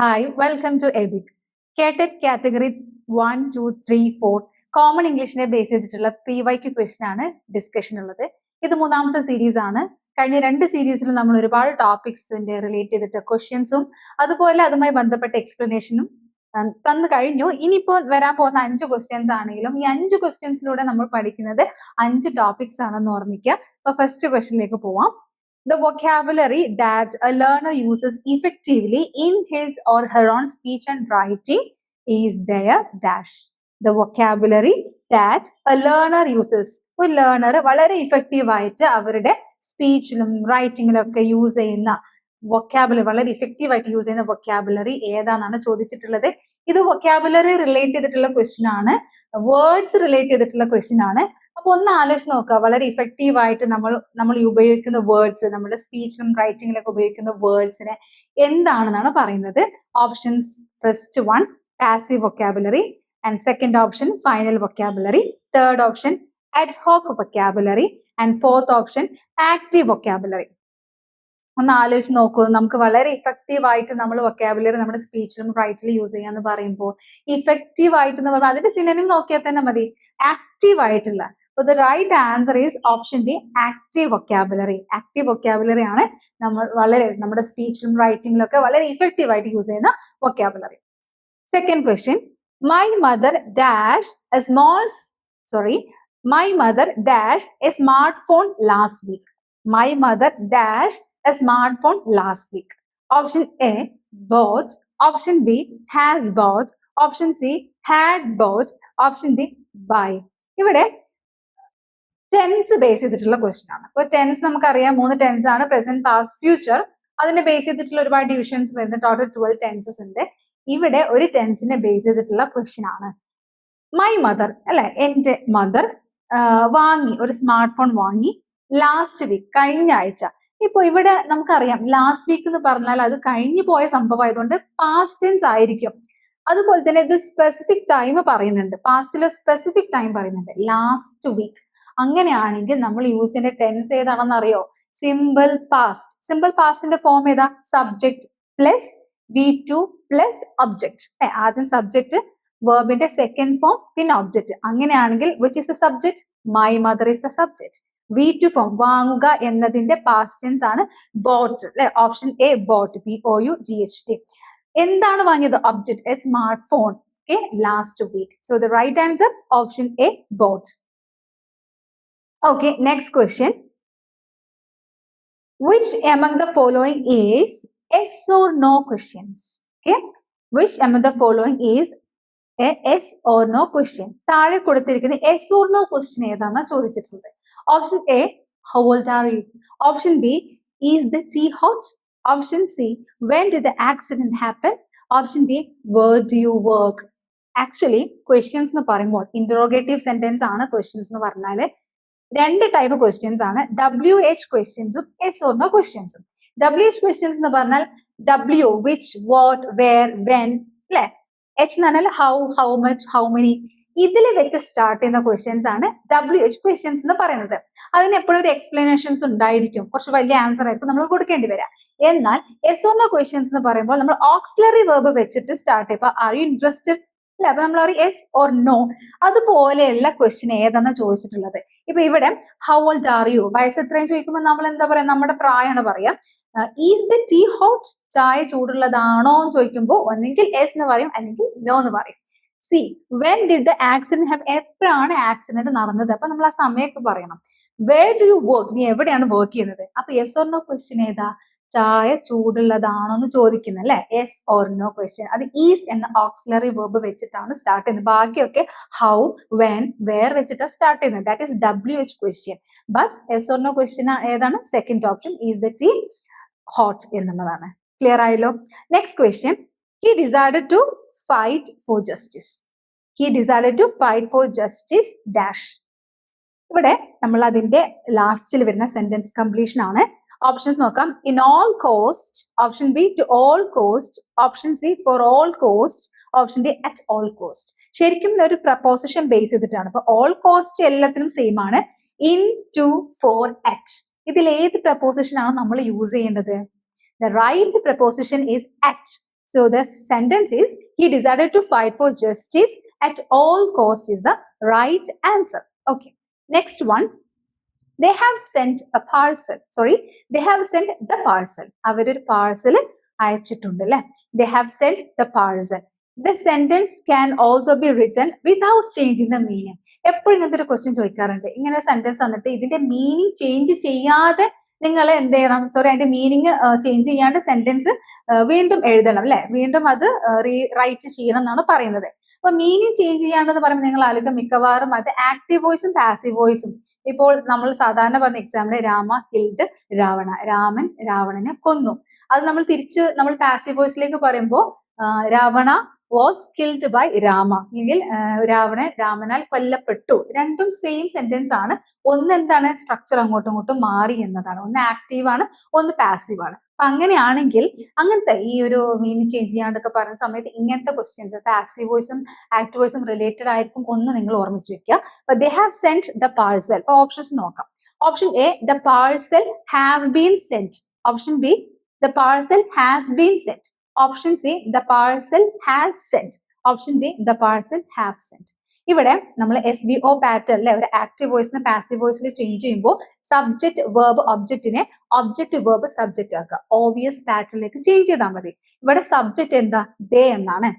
Hi, welcome to എബിക് KTET category one two three four common ഇംഗ്ലീഷിനെ base ചെയ്തിട്ടുള്ള P YQ question ആണ് discussion ഉള്ളത്. ഇത് മൂന്നാമത്തെ സീരീസ് ആണ്. കഴിഞ്ഞ രണ്ട് സീരീസിൽ നമ്മൾ ഒരുപാട് ടോപ്പിക്സിന്റെ റിലേറ്റ് ചെയ്തിട്ട് ക്വസ്റ്റ്യൻസും അതുപോലെ അതുമായി ബന്ധപ്പെട്ട എക്സ്പ്ലനേഷനും തന്നു കഴിഞ്ഞു. ഇനിയിപ്പോ വരാൻ പോകുന്ന അഞ്ച് ക്വസ്റ്റ്യൻസ് ആണെങ്കിലും ഈ അഞ്ച് ക്വസ്റ്റ്യൻസിലൂടെ നമ്മൾ പഠിക്കുന്നത് അഞ്ച് ടോപ്പിക്സ് ആണെന്ന് ഓർമ്മിക്കുക. അപ്പൊ ഫസ്റ്റ് ക്വസ്റ്റ്യനിലേക്ക് പോവാം. The vocabulary that a learner uses effectively in his or her own speech and writing is their dash. The vocabulary that a learner uses. ഒരു ലേണർ വളരെ ഇഫക്റ്റീവ് ആയിട്ട് അവരുടെ സ്പീച്ചിലും റൈറ്റിങ്ങിലും ഒക്കെ യൂസ് ചെയ്യുന്ന വൊക്കാബുലറി വളരെ ഇഫക്റ്റീവ് ആയിട്ട് യൂസ് ചെയ്യുന്ന വൊക്കാബുലറി ഏതാണെന്നാണ് ചോദിച്ചിട്ടുള്ളത് ഇത് വൊക്കാബുലറി റിലേറ്റ് ചെയ്തിട്ടുള്ള ക്വസ്റ്റ്യൻ ആണ് വേർഡ്സ് റിലേറ്റ് ചെയ്തിട്ടുള്ള ക്വസ്റ്റ്യൻ ആണ് അപ്പൊ ഒന്ന് ആലോചിച്ച് നോക്കുക. വളരെ ഇഫക്റ്റീവ് ആയിട്ട് നമ്മൾ നമ്മൾ ഉപയോഗിക്കുന്ന വേർഡ്സ് നമ്മുടെ സ്പീച്ചിലും റൈറ്റിംഗിലൊക്കെ ഉപയോഗിക്കുന്ന വേർഡ്സിനെ എന്താണെന്നാണ് പറയുന്നത്. Options first one passive vocabulary and second option final vocabulary third option ad hoc vocabulary and fourth option active vocabulary ഒന്ന് ആലോചിച്ച് നോക്കൂ. നമുക്ക് വളരെ ഇഫക്റ്റീവ് ആയിട്ട് നമ്മൾ വൊക്കാബുലറി നമ്മുടെ സ്പീച്ചിലും റൈറ്റിലും യൂസ് ചെയ്യാന്ന് പറയുമ്പോൾ ഇഫക്റ്റീവ് ആയിട്ട് എന്ന് പറയുമ്പോൾ അതിന്റെ സിനിമ നോക്കിയാൽ തന്നെ മതി. ആക്റ്റീവ് ആയിട്ടുള്ള അപ്പോൾ the right answer is option D active vocabulary active vocabulary ആണ് നമ്മൾ വളരെ നമ്മുടെ സ്പീച്ചിലും റൈറ്റിംഗിലും ഒക്കെ വളരെ ഇഫക്റ്റീവ് ആയിട്ട് യൂസ് ചെയ്യുന്ന vocabulary second question my mother dash a small sorry my mother dash a smart phone last week my mother dash a smart phone last week option A bought option B has bought option C had bought option D buy ഇവിടെ tense base ചെയ്തിട്ടുള്ള question ആണ്. അപ്പൊ tense നമുക്കറിയാം മൂന്ന് tense ആണ് present past future അതിനെ base ചെയ്തിട്ടുള്ള ഒരുപാട് ഡിവിഷൻസ് വരുന്ന ടോട്ടൽ ട്വൽവ് ടെൻസസ് ഉണ്ട്. ഇവിടെ ഒരു ടെൻസിനെ ബേസ് ചെയ്തിട്ടുള്ള ക്വസ്റ്റ്യൻ ആണ്. മൈ മദർ അല്ലെ? എന്റെ മദർ വാങ്ങി ഒരു സ്മാർട്ട് ഫോൺ വാങ്ങി ലാസ്റ്റ് വീക്ക് കഴിഞ്ഞ ആഴ്ച. ഇപ്പൊ ഇവിടെ നമുക്കറിയാം ലാസ്റ്റ് വീക്ക് എന്ന് പറഞ്ഞാൽ അത് കഴിഞ്ഞു പോയ സംഭവം ആയതുകൊണ്ട് പാസ്റ്റ് ടെൻസ് ആയിരിക്കും. അതുപോലെ തന്നെ ഇത് സ്പെസിഫിക് ടൈം പറയുന്നുണ്ട്. പാസ്റ്റിലെ സ്പെസിഫിക് ടൈം പറയുന്നുണ്ട്. ലാസ്റ്റ് വീക്ക് അങ്ങനെയാണെങ്കിൽ നമ്മൾ യൂസ് ചെയ്യുന്ന ടെൻസ് ഏതാണെന്നറിയോ? സിമ്പിൾ പാസ്റ്റ് സിമ്പിൾ പാസ്റ്റിന്റെ ഫോം ഏതാ? Subject plus V two plus object ആദ്യം സബ്ജക്ട് വേർബിന്റെ സെക്കൻഡ് ഫോം പിന്നെ ഒബ്ജക്ട് അങ്ങനെയാണെങ്കിൽ which is the subject my mother is the subject V two form വാങ്ങുക എന്നതിന്റെ പാസ്റ്റൻസ് ആണ് ബോട്ട് അല്ലെ? Option A bought B O U G H T എന്താണ് വാങ്ങിയത്? Object a smart phone okay last week so the right answer option A bought Okay, next question. Which among the following is yes or no questions? Okay, which among the following is a yes or no question? താഴെ കൊടുത്തിരിക്കുന്ന yes or no question ഏതാണെന്ന് ചോദിച്ചിട്ടുണ്ട് option A how old are you option B is the tea hot option C when did the accident happen option D where do you work actually questions എന്ന് പറയുമ്പോൾ interrogative sentence ആണ് questions എന്ന് പറഞ്ഞാൽ രണ്ട് type questions ആണ്. W H ക്വസ്റ്റ്യൻസും yes or no ക്വസ്റ്റ്യൻസും W H questions എന്ന് പറഞ്ഞാൽ W which what where when അല്ലെ എച്ച് എന്ന് പറഞ്ഞാൽ how how much how many ഇതിൽ വെച്ച് സ്റ്റാർട്ട് ചെയ്യുന്ന ക്വസ്റ്റ്യൻസ് ആണ് ഡബ്ല്യു എച്ച് ക്വസ്റ്റ്യൻസ് എന്ന് പറയുന്നത്. അതിന് എപ്പോഴും ഒരു എക്സ്പ്ലനേഷൻസ് ഉണ്ടായിരിക്കും. കുറച്ച് വലിയ ആൻസർ ആയിരിക്കും നമ്മൾ കൊടുക്കേണ്ടി വരാം എന്നാൽ എസ് ഓർണോ ക്വസ്റ്റ്യൻസ് എന്ന് പറയുമ്പോൾ നമ്മൾ ഓക്സിലറി വേർബ് വെച്ചിട്ട് സ്റ്റാർട്ട് ചെയ്യുമ്പോൾ ആർ യു ഇൻട്രസ്റ്റഡ് അല്ലെ? അപ്പൊ നമ്മൾ പറയും എസ് ഓർ നോ അതുപോലെയുള്ള ക്വസ്റ്റ്യൻ ഏതെന്ന് ചോദിച്ചിട്ടുള്ളത്? ഇപ്പൊ ഇവിടെ ഹൗ ഓൾഡ് ആർ യു വയസ്സ് എത്രയും ചോദിക്കുമ്പോൾ നമ്മൾ എന്താ പറയാ? നമ്മുടെ പ്രായമാണ് പറയാം. ഈസ് ദ ടീ ഹോട്ട് ചായ ചൂടുള്ളതാണോ എന്ന് ചോദിക്കുമ്പോൾ ഒന്നെങ്കിൽ എസ് എന്ന് പറയും അല്ലെങ്കിൽ നോ എന്ന് പറയും. C when did the accident have എപ്പോഴാണ് ആക്സിഡന്റ് നടന്നത്? അപ്പൊ നമ്മൾ ആ സമയമൊക്കെ പറയണം. വേർ ഡു യു വർക്ക് നീ എവിടെയാണ് വർക്ക് ചെയ്യുന്നത്? അപ്പൊ എസ് ഓർ നോ ക്വസ്റ്റ്യൻ ഏതാ? ചായ ചൂടുള്ളതാണോ എന്ന് ചോദിക്കുന്നത് അല്ലെ? എസ് ഓർ നോ ക്വസ്റ്റ്യൻ അത് ഈസ് എന്ന ഓക്സിലറി വേർബ് വെച്ചിട്ടാണ് സ്റ്റാർട്ട് ചെയ്യുന്നത്. ബാക്കിയൊക്കെ ഹൗ വെൻ വേർ വെച്ചിട്ടാണ് സ്റ്റാർട്ട് ചെയ്യുന്നത്. That is W H question but yes or no question ഏതാണ്? Second option is the tea hot എന്നുള്ളതാണ്. ക്ലിയർ ആയല്ലോ? Next question he decided to fight for justice he decided to fight for justice dash ഇവിടെ നമ്മൾ അതിന്റെ ലാസ്റ്റിൽ വരുന്ന sentence completion ആണ്. Options നോക്കാം. In all cost option B to all cost option C for all cost option D at all cost ശരിക്കും ഒരു preposition base ചെയ്തിട്ടാണ്. അപ്പൊ ഓൾ കോസ്റ്റ് എല്ലാത്തിനും സെയിം ആണ്. ഇൻ ടു ഫോർ അറ്റ് ഇതിൽ ഏത് പ്രപ്പോസിഷൻ ആണ് നമ്മൾ യൂസ് ചെയ്യേണ്ടത്? The right preposition is at so the sentence is he decided to fight for justice at all cost is the right answer okay next one they have sent a parcel sorry they have sent the parcel അവരൊരു parcel അയച്ചിട്ടുണ്ട് അല്ലെ they have sent the parcel the sentence can also be written without changing the meaning എപ്പോഴും ഇങ്ങനത്തെ ഒരു question ചോദിക്കാറുണ്ട്. ഇങ്ങനെ sentence വന്നിട്ട് ഇതിന്റെ മീനിങ് ചേഞ്ച് ചെയ്യാതെ നിങ്ങൾ എന്ത് ചെയ്യണം? സോറി അതിന്റെ മീനിങ് ചേഞ്ച് ചെയ്യാണ്ട് സെന്റൻസ് വീണ്ടും എഴുതണം അല്ലെ? വീണ്ടും അത് റൈറ്റ് ചെയ്യണം എന്നാണ് പറയുന്നത്. അപ്പൊ മീനിങ് ചേഞ്ച് ചെയ്യാണ്ടെന്ന് പറയുമ്പോൾ നിങ്ങൾ ആലോചിക്കുക മിക്കവാറും അത് ആക്റ്റീവ് വോയിസും പാസീവ് വോയിസും ഇപ്പോൾ നമ്മൾ സാധാരണ പറഞ്ഞ എക്സാമ്പിൾ രാമ കിൽഡ് രാവണ. രാമൻ രാവണനെ കൊന്നു. അത് നമ്മൾ തിരിച്ച് നമ്മൾ പാസീവ് വോയിസിലേക്ക് പറയുമ്പോൾ Ravana was killed by Rama അല്ലെങ്കിൽ രാവണൻ രാമനാൽ കൊല്ലപ്പെട്ടു. രണ്ടും സെയിം സെന്റൻസ് ആണ്. ഒന്ന് എന്താണ് സ്ട്രക്ചർ അങ്ങോട്ടും ഇങ്ങോട്ടും മാറി എന്നതാണ്. ഒന്ന് ആക്റ്റീവ് ആണ് ഒന്ന് പാസീവ് ആണ്. അപ്പൊ അങ്ങനെയാണെങ്കിൽ അങ്ങനത്തെ ഈ ഒരു മീനിങ് ചേഞ്ച് ചെയ്യാണ്ടൊക്കെ പറയുന്ന സമയത്ത് ഇങ്ങനത്തെ ക്വസ്റ്റ്യൻസ് പാസീവ് വോയിസും ആക്റ്റീവ് വോയിസും റിലേറ്റഡ് ആയിരിക്കും ഒന്ന് നിങ്ങൾ ഓർമ്മിച്ച് വെക്കുക. They have sent the parcel അപ്പൊ ഓപ്ഷൻസ് നോക്കാം. Option A the parcel have been sent option B the parcel has been send option C the parcel has send option D the parcel have send ഇവിടെ നമ്മൾ S B O പാറ്റേണിലെ ഒരു active വോയിസിന് passive വോയിസിൽ change ചെയ്യുമ്പോൾ subject verb ഒബ്ജക്റ്റിനെ object verb subject ആക്കുക. Obvious പാറ്റേണിലേക്ക് ചേഞ്ച് ചെയ്താൽ മതി. ഇവിടെ സബ്ജക്ട് എന്താ? ദേ എന്നാണ്.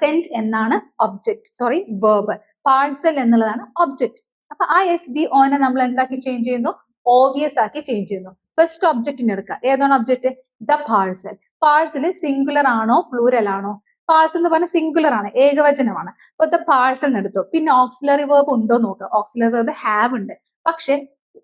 സെൻഡ് എന്നാണ് ഒബ്ജക്റ്റ് സോറി വേർബ് പാഴ്സൽ എന്നുള്ളതാണ് ഒബ്ജക്റ്റ് അപ്പൊ ആ എസ് ബി ഒനെ നമ്മൾ എന്താക്കി ചേഞ്ച് ചെയ്യുന്നു? ഓബിയസ് ആക്കി ചേഞ്ച് ചെയ്യുന്നു. ഫസ്റ്റ് ഒബ്ജക്റ്റിന് എടുക്കുക. ഏതാണ് object the parcel parcel singular ആണോ പ്ലൂരൽ ആണോ? പാഴ്സൽ എന്ന് പറഞ്ഞാൽ സിംഗുലർ ആണ് ഏകവചനമാണ്. അപ്പൊ ദ പാഴ്സൽ എടുത്തു. പിന്നെ ഓക്സിലറി വേർബ് ഉണ്ടോ നോക്കുക ഓക്സിലറി വേർബ് ഹാവ് ഉണ്ട്. പക്ഷെ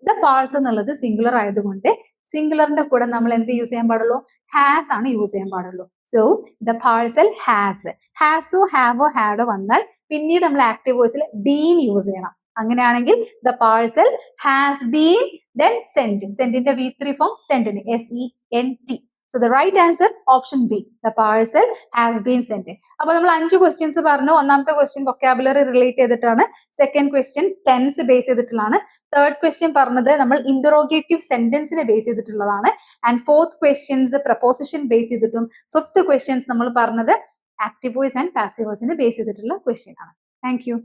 ദ പാഴ്സൽ എന്നുള്ളത് സിംഗുലർ ആയതുകൊണ്ട് സിംഗുലറിന്റെ കൂടെ നമ്മൾ എന്ത് യൂസ് ചെയ്യാൻ പാടുള്ളൂ? ഹാസ് ആണ് യൂസ് ചെയ്യാൻ പാടുള്ളൂ. സോ ദ പാഴ്സൽ ഹാസ് ഹാസോ ഹാവോ ഹാഡോ വന്നാൽ പിന്നീട് നമ്മൾ ആക്റ്റീവ് വോയിസിൽ ബീൻ യൂസ് ചെയ്യണം. അങ്ങനെയാണെങ്കിൽ the parcel has been then send സെന്റിന്റെ V three form സെന്റിന് S E N T so the right answer option B the parcel has been sent അപ്പൊ നമ്മൾ അഞ്ച് ക്വസ്റ്റ്യൻസ് പറഞ്ഞു. ഒന്നാമത്തെ ക്വസ്റ്റ്യൻ വൊക്കാബുലറി റിലേറ്റ് ചെയ്തിട്ടാണ്. സെക്കൻഡ് ക്വസ്റ്റ്യൻ ടെൻസ് ബേസ് ചെയ്തിട്ടുള്ളതാണ്. Third question പറഞ്ഞത് നമ്മൾ ഇന്ററോഗേറ്റീവ് സെന്റൻസിനെ ബേസ് ചെയ്തിട്ടുള്ളതാണ്. And fourth questions preposition base ചെയ്തിട്ടും. ഫിഫ്ത്ത് ക്വസ്റ്റ്യൻസ് നമ്മൾ പറഞ്ഞത് ആക്റ്റീവ് വോയിസ് ആൻഡ് പാസീവ് വോയിസിനെ ബേസ് ചെയ്തിട്ടുള്ള ക്വസ്റ്റ്യൻ ആണ്. Thank you